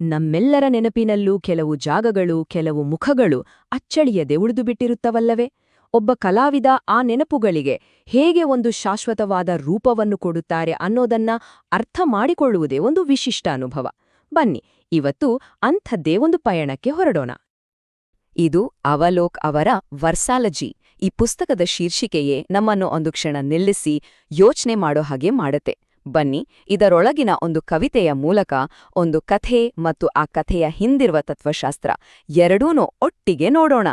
ನಮ್ಮೆಲ್ಲರ ನೆನಪಿನಲ್ಲೂ ಕೆಲವು ಜಾಗಗಳು, ಕೆಲವು ಮುಖಗಳು ಅಚ್ಚಳಿಯದೆ ಉಳಿದುಬಿಟ್ಟಿರುತ್ತವಲ್ಲವೇ? ಒಬ್ಬ ಕಲಾವಿದ ಆ ನೆನಪುಗಳಿಗೆ ಹೇಗೆ ಒಂದು ಶಾಶ್ವತವಾದ ರೂಪವನ್ನು ಕೊಡುತ್ತಾರೆ ಅನ್ನೋದನ್ನ ಅರ್ಥ ಮಾಡಿಕೊಳ್ಳುವುದೇ ಒಂದು ವಿಶಿಷ್ಟ ಅನುಭವ. ಬನ್ನಿ, ಇವತ್ತು ಅಂಥದ್ದೇ ಒಂದು ಪಯಣಕ್ಕೆ ಹೊರಡೋಣ. ಇದು ಅವಲೋಕ್ ಅವರ ವರ್ಸಾಲಜಿ. ಈ ಪುಸ್ತಕದ ಶೀರ್ಷಿಕೆಯೇ ನಮ್ಮನ್ನು ಒಂದು ಕ್ಷಣ ನಿಲ್ಲಿಸಿ ಯೋಚನೆ ಮಾಡೋ ಹಾಗೆ ಮಾಡುತ್ತೆ. ಬನ್ನಿ, ಇದರೊಳಗಿನ ಒಂದು ಕವಿತೆಯ ಮೂಲಕ ಒಂದು ಕಥೆ ಮತ್ತು ಆ ಕಥೆಯ ಹಿಂದಿರುವ ತತ್ವಶಾಸ್ತ್ರ ಎರಡೂನೂ ಒಟ್ಟಿಗೆ ನೋಡೋಣ.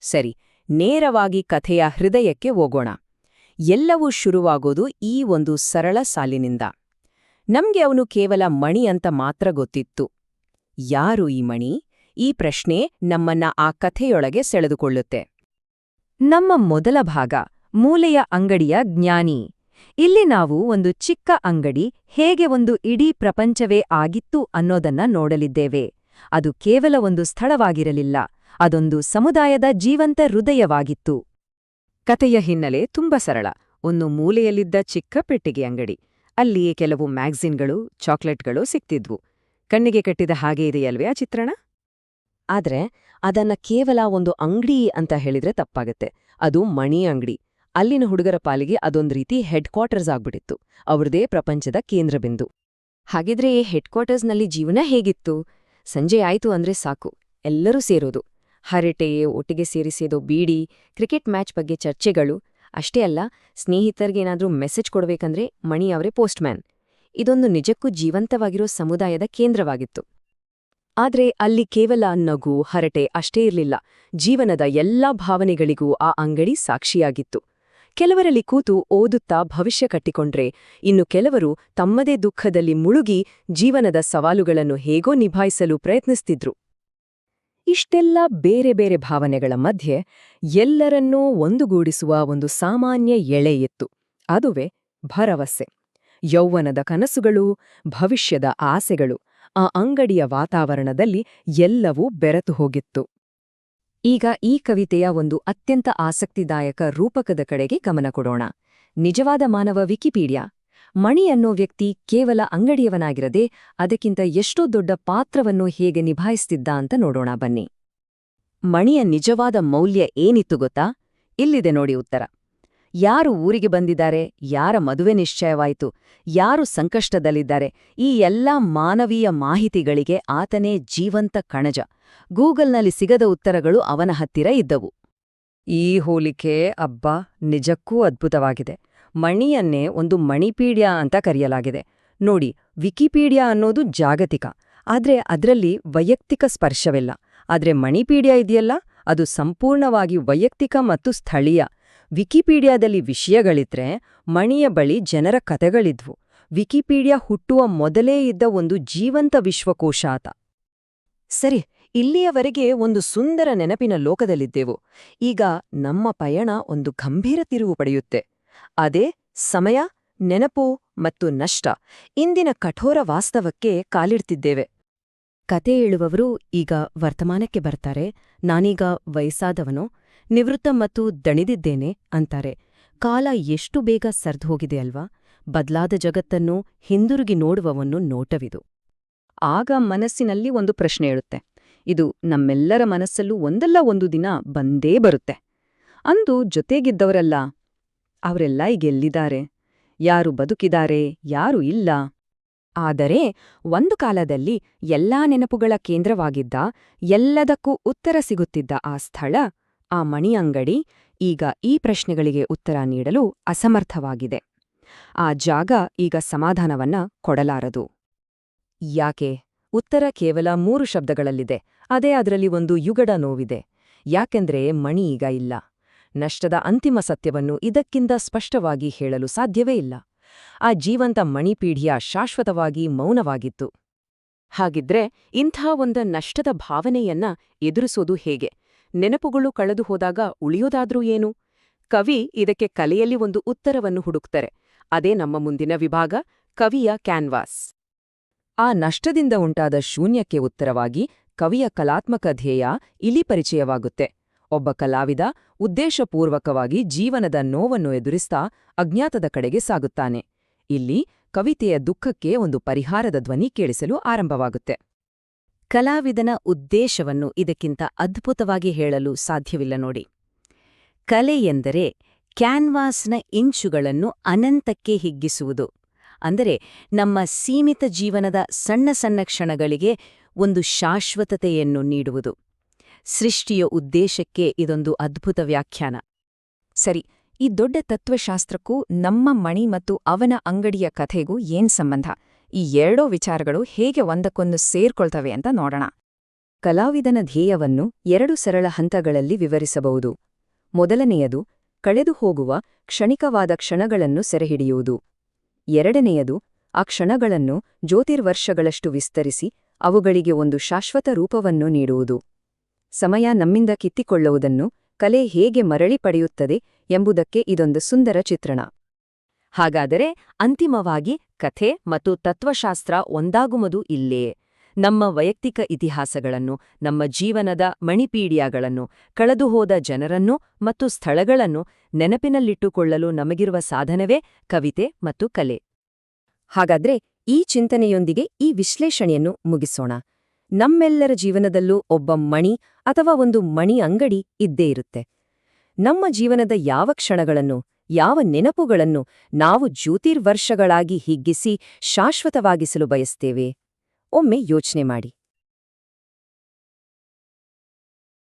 ಸರಿ, ನೇರವಾಗಿ ಕಥೆಯ ಹೃದಯಕ್ಕೆ ಹೋಗೋಣ. ಎಲ್ಲವೂ ಶುರುವಾಗೋದು ಈ ಒಂದು ಸರಳ ಸಾಲಿನಿಂದ. ನಮ್ಗೆ ಅವನು ಕೇವಲ ಮಣಿ ಅಂತ ಮಾತ್ರ ಗೊತ್ತಿತ್ತು. ಯಾರು ಈ ಮಣಿ? ಈ ಪ್ರಶ್ನೆ ನಮ್ಮನ್ನ ಆ ಕಥೆಯೊಳಗೆ ಸೆಳೆದುಕೊಳ್ಳುತ್ತೆ. ನಮ್ಮ ಮೊದಲ ಭಾಗ, ಮೂಲೆಯ ಅಂಗಡಿಯ ಜ್ಞಾನಿ. ಇಲ್ಲಿ ನಾವು ಒಂದು ಚಿಕ್ಕ ಅಂಗಡಿ, ಹೇಗೆ ಒಂದು ಇಡೀ ಪ್ರಪಂಚವೇ ಆಗಿತ್ತು ಅನ್ನೋದನ್ನ ನೋಡಲಿದ್ದೇವೆ. ಅದು ಕೇವಲ ಒಂದು ಸ್ಥಳವಾಗಿರಲಿಲ್ಲ, ಅದೊಂದು ಸಮುದಾಯದ ಜೀವಂತ ಹೃದಯವಾಗಿತ್ತು. ಕತೆಯ ಹಿನ್ನೆಲೆ ತುಂಬ ಸರಳ, ಒಂದು ಮೂಲೆಯಲ್ಲಿದ್ದ ಚಿಕ್ಕ ಪೆಟ್ಟಿಗೆ ಅಂಗಡಿ. ಅಲ್ಲಿ ಕೆಲವು ಮ್ಯಾಗ್ಝಿನ್ಗಳು, ಚಾಕ್ಲೆಟ್ಗಳು ಸಿಕ್ತಿದ್ವು. ಕಣ್ಣಿಗೆ ಕಟ್ಟಿದ ಹಾಗೆ ಇದೆಯಲ್ವೇ ಆ ಚಿತ್ರಣ? ಆದರೆ, ಅದನ್ನ ಕೇವಲ ಒಂದು ಅಂಗಡಿ ಅಂತ ಹೇಳಿದ್ರೆ ತಪ್ಪಾಗತ್ತೆ. ಅದು ಮಣಿ ಅಂಗಡಿ. ಅಲ್ಲಿನ ಹುಡುಗರ ಪಾಲಿಗೆ ಅದೊಂದು ರೀತಿ ಹೆಡ್ ಕ್ವಾರ್ಟರ್ಸ್ ಆಗ್ಬಿಟ್ಟಿತ್ತು. ಅವ್ರದೇ ಪ್ರಪಂಚದ ಕೇಂದ್ರಬಿಂದು. ಹಾಗಿದ್ರೆ ಈ ಹೆಡ್ ಕ್ವಾರ್ಟರ್ಸ್ನಲ್ಲಿ ಜೀವನ ಹೇಗಿತ್ತು? ಸಂಜೆ ಆಯಿತು ಅಂದ್ರೆ ಸಾಕು. ಎಲ್ಲರೂ ಸೇರೋದು. ಹರಟೆ, ಒಟ್ಟಿಗೆ ಸೇರಿಸೇದೋ ಬೀಡಿ, ಕ್ರಿಕೆಟ್ ಮ್ಯಾಚ್ ಬಗ್ಗೆ ಚರ್ಚೆಗಳು. ಅಷ್ಟೇ ಅಲ್ಲ, ಸ್ನೇಹಿತರಿಗೇನಾದ್ರೂ ಮೆಸೇಜ್ ಕೊಡಬೇಕಂದ್ರೆ ಮಣಿ ಅವರೇ ಪೋಸ್ಟ್ಮ್ಯಾನ್ ಇದೊಂದು ನಿಜಕ್ಕೂ ಜೀವಂತವಾಗಿರೋ ಸಮುದಾಯದ ಕೇಂದ್ರವಾಗಿತ್ತು. ಆದರೆ ಅಲ್ಲಿ ಕೇವಲ ನಗು, ಹರಟೆ ಅಷ್ಟೇ ಇರಲಿಲ್ಲ. ಜೀವನದ ಎಲ್ಲಾ ಭಾವನೆಗಳಿಗೂ ಆ ಅಂಗಡಿ ಸಾಕ್ಷಿಯಾಗಿತ್ತು. ಕೆಲವರಲ್ಲಿ ಕೂತು ಓದುತ್ತಾ ಭವಿಷ್ಯ ಕಟ್ಟಿಕೊಂಡ್ರೆ, ಇನ್ನು ಕೆಲವರು ತಮ್ಮದೇ ದುಃಖದಲ್ಲಿ ಮುಳುಗಿ ಜೀವನದ ಸವಾಲುಗಳನ್ನು ಹೇಗೋ ನಿಭಾಯಿಸಲು ಪ್ರಯತ್ನಿಸ್ತಿದ್ರು. ಇಷ್ಟೆಲ್ಲ ಬೇರೆ ಬೇರೆ ಭಾವನೆಗಳ ಮಧ್ಯೆ ಎಲ್ಲರನ್ನೂ ಒಂದುಗೂಡಿಸುವ ಒಂದು ಸಾಮಾನ್ಯ ಎಳೆ ಇತ್ತು. ಅದುವೇ ಭರವಸೆ. ಯೌವನದ ಕನಸುಗಳು, ಭವಿಷ್ಯದ ಆಸೆಗಳು, ಆ ಅಂಗಡಿಯ ವಾತಾವರಣದಲ್ಲಿ ಎಲ್ಲವೂ ಬೆರೆತು ಹೋಗಿತ್ತು. ಈಗ ಈ ಕವಿತೆಯ ಒಂದು ಅತ್ಯಂತ ಆಸಕ್ತಿದಾಯಕ ರೂಪಕದ ಕಡೆಗೆ ಗಮನ ಕೊಡೋಣ. ನಿಜವಾದ ಮಾನವ ವಿಕಿಪೀಡಿಯಾ. ಮಣಿ ಅನ್ನೋ ವ್ಯಕ್ತಿ ಕೇವಲ ಅಂಗಡಿಯವನಾಗಿರದೆ ಅದಕ್ಕಿಂತ ಎಷ್ಟೋ ದೊಡ್ಡ ಪಾತ್ರವನ್ನು ಹೇಗೆ ನಿಭಾಯಿಸ್ತಿದ್ದ ಅಂತ ನೋಡೋಣ ಬನ್ನಿ. ಮಣಿಯ ನಿಜವಾದ ಮೌಲ್ಯ ಏನಿತ್ತು ಗೊತ್ತಾ? ಇಲ್ಲಿದೆ ನೋಡಿ ಉತ್ತರ. ಯಾರು ಊರಿಗೆ ಬಂದಿದ್ದಾರೆ, ಯಾರ ಮದುವೆ ನಿಶ್ಚಯವಾಯಿತು, ಯಾರು ಸಂಕಷ್ಟದಲ್ಲಿದ್ದಾರೆ, ಈ ಎಲ್ಲಾ ಮಾನವೀಯ ಮಾಹಿತಿಗಳಿಗೆ ಆತನೇ ಜೀವಂತ ಕಣಜ. ಗೂಗಲ್ನಲ್ಲಿ ಸಿಗದ ಉತ್ತರಗಳು ಅವನ ಹತ್ತಿರ ಇದ್ದವು. ಈ ಹೋಲಿಕೆ ಅಬ್ಬ, ನಿಜಕ್ಕೂ ಅದ್ಭುತವಾಗಿದೆ. ಮಣಿಯನ್ನೇ ಒಂದು ಮಣಿಪೀಡಿಯಾ ಅಂತ ಕರೆಯಲಾಗಿದೆ. ನೋಡಿ, ವಿಕಿಪೀಡಿಯಾ ಅನ್ನೋದು ಜಾಗತಿಕ. ಆದ್ರೆ ಅದರಲ್ಲಿ ವೈಯಕ್ತಿಕ ಸ್ಪರ್ಶವಿಲ್ಲ. ಆದ್ರೆ ಮಣಿಪೀಡಿಯಾ ಇದೆಯಲ್ಲ, ಅದು ಸಂಪೂರ್ಣವಾಗಿ ವೈಯಕ್ತಿಕ ಮತ್ತು ಸ್ಥಳೀಯ. ವಿಕಿಪೀಡಿಯಾದಲ್ಲಿ ವಿಷಯಗಳಿದ್ರೆ ಮಣಿಯ ಬಳಿ ಜನರ ಕಥೆಗಳಿದ್ವು. ವಿಕಿಪೀಡಿಯಾ ಹುಟ್ಟುವ ಮೊದಲೇ ಇದ್ದ ಒಂದು ಜೀವಂತ ವಿಶ್ವಕೋಶ ಆತ. ಸರಿ, ಇಲ್ಲಿಯವರೆಗೆ ಒಂದು ಸುಂದರ ನೆನಪಿನ ಲೋಕದಲ್ಲಿದ್ದೆವು. ಈಗ ನಮ್ಮ ಪಯಣ ಒಂದು ಗಂಭೀರ ತಿರುವು ಪಡೆಯುತ್ತೆ. ಅದೇ ಸಮಯ, ನೆನಪು ಮತ್ತು ನಷ್ಟ. ಇಂದಿನ ಕಠೋರ ವಾಸ್ತವಕ್ಕೆ ಕಾಲಿಡ್ತಿದ್ದೇವೆ. ಕತೆ ಹೇಳುವವರು ಈಗ ವರ್ತಮಾನಕ್ಕೆ ಬರ್ತಾರೆ. ನಾನೀಗ ವಯಸ್ಸಾದವನೋ. ನಿವೃತ್ತ ಮತ್ತು ದಣಿದಿದ್ದೇನೆ ಅಂತಾರೆ. ಕಾಲ ಎಷ್ಟು ಬೇಗ ಸರ್ದ್ಹೋಗಿದೆ ಅಲ್ವಾ? ಬದಲಾದ ಜಗತ್ತನ್ನು ಹಿಂದಿರುಗಿ ನೋಡುವವನ್ನು ನೋಟವಿದು. ಆಗ ಮನಸ್ಸಿನಲ್ಲಿ ಒಂದು ಪ್ರಶ್ನೆ ಏಳುತ್ತೆ. ಇದು ನಮ್ಮೆಲ್ಲರ ಮನಸ್ಸಲ್ಲೂ ಒಂದಲ್ಲ ಒಂದು ದಿನ ಬಂದೇ ಬರುತ್ತೆ. ಅಂದು ಜೊತೆಗಿದ್ದವರಲ್ಲ. ಅವರೆಲ್ಲ ಈಗೆಲ್ಲಿದ್ದಾರೆ ಯಾರು ಬದುಕಿದ್ದಾರೆ? ಯಾರು ಇಲ್ಲ? ಆದರೆ ಒಂದು ಕಾಲದಲ್ಲಿ ಎಲ್ಲಾ ನೆನಪುಗಳ ಕೇಂದ್ರವಾಗಿದ್ದ ಎಲ್ಲದಕ್ಕೂ ಉತ್ತರ ಸಿಗುತ್ತಿದ್ದ ಆ ಸ್ಥಳ ಆ ಮಣಿ ಅಂಗಡಿ ಈಗ ಈ ಪ್ರಶ್ನೆಗಳಿಗೆ ಉತ್ತರ ನೀಡಲು ಅಸಮರ್ಥವಾಗಿದೆ. ಆ ಜಾಗ ಈಗ ಸಮಾಧಾನವನ್ನ ಕೊಡಲಾರದು. ಯಾಕೆ? ಉತ್ತರ ಕೇವಲ ಮೂರು ಶಬ್ದಗಳಲ್ಲಿದೆ. ಅದೇ ಅದರಲ್ಲಿ ಒಂದು ಯುಗಡ ನೋವಿದೆ. ಯಾಕೆಂದ್ರೆ ಮಣಿ ಈಗ ಇಲ್ಲ. ನಷ್ಟದ ಅಂತಿಮ ಸತ್ಯವನ್ನು ಇದಕ್ಕಿಂತ ಸ್ಪಷ್ಟವಾಗಿ ಹೇಳಲು ಸಾಧ್ಯವೇ ಇಲ್ಲ. ಆ ಜೀವಂತ ಮಣಿಪೀಢಿಯ ಶಾಶ್ವತವಾಗಿ ಮೌನವಾಗಿತ್ತು. ಹಾಗಿದ್ರೆ ಇಂಥ ಒಂದ ನಷ್ಟದ ಭಾವನೆಯನ್ನ ಎದುರಿಸೋದು ಹೇಗೆ? ನೆನಪುಗಳು ಕಳೆದು ಹೋದಾಗ ಉಳಿಯೋದಾದ್ರೂ ಏನು? ಕವಿ ಇದಕ್ಕೆ ಕಲೆಯಲ್ಲಿ ಒಂದು ಉತ್ತರವನ್ನು ಹುಡುಕ್ತಾರೆ. ಅದೇ ನಮ್ಮ ಮುಂದಿನ ವಿಭಾಗ, ಕವಿಯ ಕ್ಯಾನ್ವಾಸ್. ಆ ನಷ್ಟದಿಂದ ಉಂಟಾದ ಶೂನ್ಯಕ್ಕೆ ಉತ್ತರವಾಗಿ ಕವಿಯ ಕಲಾತ್ಮಕ ಧ್ಯೇಯ ಇಲ್ಲಿ ಪರಿಚಯವಾಗುತ್ತೆ. ಒಬ್ಬ ಕಲಾವಿದ ಉದ್ದೇಶಪೂರ್ವಕವಾಗಿ ಜೀವನದ ನೋವನ್ನು ಎದುರಿಸ್ತಾ ಅಜ್ಞಾತದ ಕಡೆಗೆ ಸಾಗುತ್ತಾನೆ. ಇಲ್ಲಿ ಕವಿತೆಯ ದುಃಖಕ್ಕೆ ಒಂದು ಪರಿಹಾರದ ಧ್ವನಿ ಕೇಳಿಸಲು ಆರಂಭವಾಗುತ್ತೆ. ಕಲಾವಿದನ ಉದ್ದೇಶವನ್ನು ಇದಕ್ಕಿಂತ ಅದ್ಭುತವಾಗಿ ಹೇಳಲು ಸಾಧ್ಯವಿಲ್ಲ ನೋಡಿ. ಕಲೆ ಎಂದರೆ ಕ್ಯಾನ್ವಾಸ್ನ ಇಂಚುಗಳನ್ನು ಅನಂತಕ್ಕೆ ಹಿಗ್ಗಿಸುವುದು. ಅಂದರೆ ನಮ್ಮ ಸೀಮಿತ ಜೀವನದ ಸಣ್ಣ ಸಣ್ಣ ಕ್ಷಣಗಳಿಗೆ ಒಂದು ಶಾಶ್ವತತೆಯನ್ನು ನೀಡುವುದು. ಸೃಷ್ಟಿಯ ಉದ್ದೇಶಕ್ಕೆ ಇದೊಂದು ಅದ್ಭುತ ವ್ಯಾಖ್ಯಾನ. ಸರಿ, ಈ ದೊಡ್ಡ ತತ್ವಶಾಸ್ತ್ರಕ್ಕೂ ನಮ್ಮ ಮಣಿ ಮತ್ತು ಅವನ ಅಂಗಡಿಯ ಕಥೆಗೂ ಏನ್ ಸಂಬಂಧ? ಈ ಎರಡೋ ವಿಚಾರಗಳು ಹೇಗೆ ಒಂದಕ್ಕೊಂದು ಸೇರ್ಕೊಳ್ತವೆ ಅಂತ ನೋಡೋಣ. ಕಲಾವಿದನ ಧ್ಯೇಯವನ್ನು ಎರಡು ಸರಳ ಹಂತಗಳಲ್ಲಿ ವಿವರಿಸಬಹುದು. ಮೊದಲನೆಯದು, ಕಳೆದು ಹೋಗುವ ಕ್ಷಣಿಕವಾದ ಕ್ಷಣಗಳನ್ನು ಸೆರೆಹಿಡಿಯುವುದು. ಎರಡನೆಯದು, ಆ ಕ್ಷಣಗಳನ್ನು ಜ್ಯೋತಿರ್ವರ್ಷಗಳಷ್ಟು ವಿಸ್ತರಿಸಿ ಅವುಗಳಿಗೆ ಒಂದು ಶಾಶ್ವತ ರೂಪವನ್ನು ನೀಡುವುದು. ಸಮಯ ನಮ್ಮಿಂದ ಕಿತ್ತಿಕೊಳ್ಳುವುದನ್ನು ಕಲೆ ಹೇಗೆ ಮರಳಿ ಪಡೆಯುತ್ತದೆ ಎಂಬುದಕ್ಕೆ ಇದೊಂದು ಸುಂದರ ಚಿತ್ರಣ. ಹಾಗಾದರೆ ಅಂತಿಮವಾಗಿ ಕಥೆ ಮತ್ತು ತತ್ವಶಾಸ್ತ್ರ ಒಂದಾಗುವುದು ಇಲ್ಲೇ. ನಮ್ಮ ವೈಯಕ್ತಿಕ ಇತಿಹಾಸಗಳನ್ನು, ನಮ್ಮ ಜೀವನದ ಮಣಿಪೀಡಿಯಾಗಳನ್ನು, ಕಳೆದುಹೋದ ಜನರನ್ನು ಮತ್ತು ಸ್ಥಳಗಳನ್ನು ನೆನಪಿನಲ್ಲಿಟ್ಟುಕೊಳ್ಳಲು ನಮಗಿರುವ ಸಾಧನವೇ ಕವಿತೆ ಮತ್ತು ಕಲೆ. ಹಾಗಾದ್ರೆ ಈ ಚಿಂತನೆಯೊಂದಿಗೆ ಈ ವಿಶ್ಲೇಷಣೆಯನ್ನು ಮುಗಿಸೋಣ. ನಮ್ಮೆಲ್ಲರ ಜೀವನದಲ್ಲೂ ಒಬ್ಬ ಮಣಿ ಅಥವಾ ಒಂದು ಮಣಿ ಅಂಗಡಿ ಇದ್ದೇ ಇರುತ್ತೆ. ನಮ್ಮ ಜೀವನದ ಯಾವ ಕ್ಷಣಗಳನ್ನು ಯಾವ ನೆನಪುಗಳನ್ನು ನಾವು ಜ್ಯೋತಿರ್ವರ್ಷಗಳಾಗಿ ಹಿಗ್ಗಿಸಿ ಶಾಶ್ವತವಾಗಿಸಲು ಬಯಸ್ತೇವೆ? ಒಮ್ಮೆ ಯೋಚನೆ ಮಾಡಿ.